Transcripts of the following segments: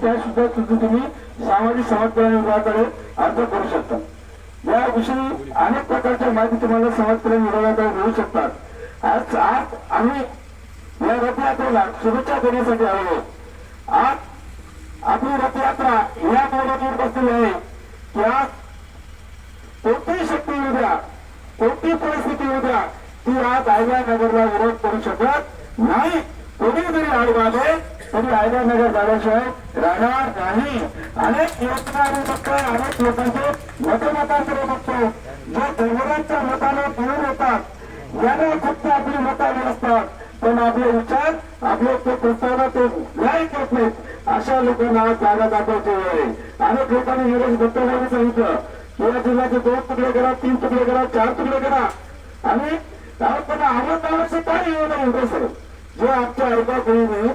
त्या सुद्धा सुद्धा तुम्ही सामाजिक समाजकल्याण विभागाकडे अर्ज करू शकता. याविषयी अनेक प्रकारच्या माहिती तुम्हाला समाजकल्याण विभागाकडे मिळू शकतात. आज आज आम्ही या रथयात्रेला शुभेच्छा देण्यासाठी आलो आज आपली रथयात्रा या मार्गातून बसलेली आहे. की आज कोणतीही शक्ती उद्या कोणती परिस्थिती उद्या ती आज आयव्या नगरला विरोध करू शकत नाही. कोणी जरी आडवाले तरी नगर झाल्याशिवाय राहणार नाही अनेक योजना आम्ही बघतोय अनेक लोकांचे मतमतांकडे बघतो. जे धर्मरांच्या मताने पळून येतात यांना फक्त आपली मतं असतात पण आपले विचार आपले ते प्रस्तावना ते न्याय करत नाहीत अशा लोकांना जागा दाखवायची वेळ आहे. अनेक लोकांनी निलेश दत्ताबाईंनी सांगितलं की या जिल्ह्याचे दोन तुकडे करा तीन तुकडे करा चार तुकडे करा. आणि त्यावर आवडत आवश्यक काय योजना उभे सर? जे आमच्या ऐका कोणीने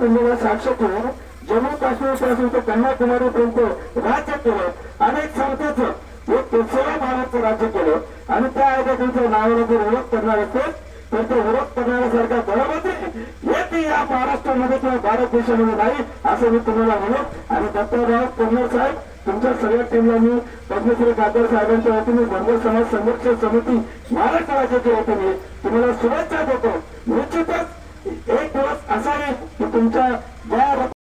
नागवाच्या कुंडीला साक्ष ठेवून जम्मू काश्मीरपासून ते कन्याकुमारी पर्यंत राज्य केलं अनेक संस्थेचं एक सेवा भागाचं राज्य केलं आणि त्या ऐकाच्या नावाला जर विरोध करणार असेल तर ते विरोध करण्यासारखा बळमंत्री एक या महाराष्ट्रामध्ये किंवा भारत देशामध्ये नाही असं मी तुम्हाला म्हणू आणि दत्ताराव कन्नर साहेब तुमच्या सगळ्या टीमला मी पद्मश्री काकर साहेबांच्या वतीने धनगर समाज संघर्ष समिती महाराष्ट्र राज्याच्या वतीने तुम्हाला शुभेच्छा देतो. निश्चितच एक दिवस असा तुमचं